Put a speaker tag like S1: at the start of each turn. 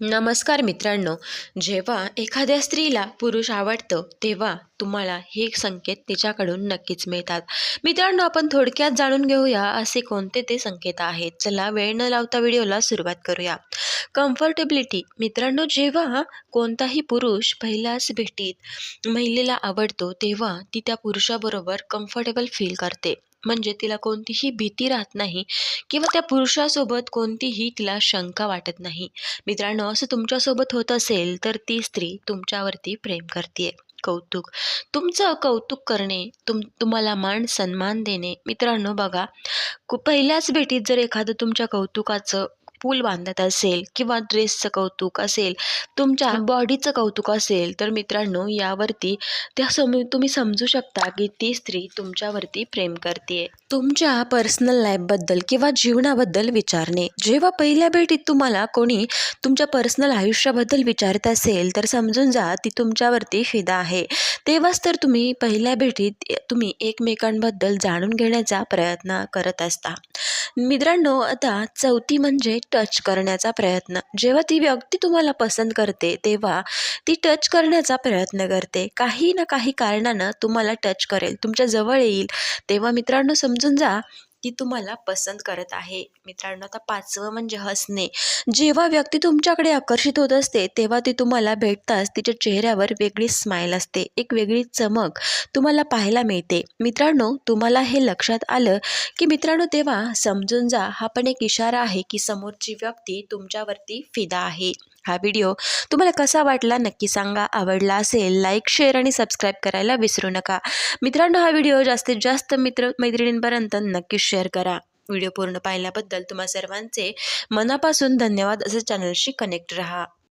S1: नमस्कार मित्रांनो जेव्हा एखाद्या स्त्रीला पुरुष आवडतं तेव्हा तुम्हाला हे संकेत तिच्याकडून नक्कीच मिळतात. मित्रांनो आपण थोडक्यात जाणून घेऊया असे कोणते ते संकेत आहेत. चला वेळ न लावता व्हिडिओला सुरुवात करूया. कम्फर्टेबिलिटी. मित्रांनो जेव्हा कोणताही पुरुष पहिल्याच भेटीत महिलेला आवडतो तेव्हा ती त्या पुरुषाबरोबर कम्फर्टेबल फील करते. म्हणजे तिला कोणतीही भीती राहत नाही किंवा त्या पुरुषासोबत कोणतीही तिला शंका वाटत नाही. मित्रांनो असं तुमच्यासोबत होत असेल तर ती स्त्री तुमच्यावरती प्रेम करते कौतुक. तुमचं कौतुक करणे तुम तुम्हाला मान सन्मान देणे. मित्रांनो बघा कु- पहिल्याच भेटीत जर एखादं तुमच्या कौतुकाचं पूल बांधत असेल किंवा ड्रेसचं कौतुक असेल तुमच्या बॉडीचं कौतुक असेल तर मित्रांनो यावरती त्या सम तुम्ही समजू शकता की ती स्त्री तुमच्यावरती प्रेम करते तुमच्या पर्सनल लाईफबद्दल किंवा जीवनाबद्दल विचारणे. जेव्हा पहिल्या भेटीत तुम्हाला कोणी तुमच्या पर्सनल आयुष्याबद्दल विचारत असेल तर समजून जा ती तुमच्यावरती फिदा आहे. तेव्हाच तर तुम्ही पहिल्या भेटीत तुम्ही एकमेकांबद्दल जाणून घेण्याचा प्रयत्न करत असता. मित्रांनो आता चौथी म्हणजे टच करण्याचा प्रयत्न. जेव्हा ती व्यक्ती तुम्हाला पसंत करते तेव्हा ती टच करण्याचा प्रयत्न करते. काही ना काही कारणानं तुम्हाला टच करेल. तुमच्या जवळ येईल. तेव्हा मित्रांनो समजून जा ती तुम्हाला पसंत करत आहे. मित्रांनो आता पाचवं म्हणजे हसणे. जेव्हा व्यक्ती तुमच्याकडे आकर्षित होत असते तेव्हा ती तुम्हाला भेटताच तिच्या चेहऱ्यावर वेगळी स्माईल असते. एक वेगळी चमक तुम्हाला पाहायला मिळते. मित्रांनो तुम्हाला हे लक्षात आलं की मित्रांनो तेव्हा समजून जा हा पण एक इशारा आहे की समोरची व्यक्ती तुमच्यावरती फिदा आहे. हा व्हिडिओ तुम्हाला कसा वाटला नक्की सांगा. आवडला असेल लाईक शेअर आणि सबस्क्राईब करायला विसरू नका. मित्रांनो हा व्हिडिओ जास्तीत जास्त मित्र मैत्रिणींपर्यंत नक्की शेअर करा. व्हिडिओ पूर्ण पाहिल्याबद्दल तुम्हा सर्वांचे मनापासून धन्यवाद. असं चॅनलशी कनेक्ट रहा.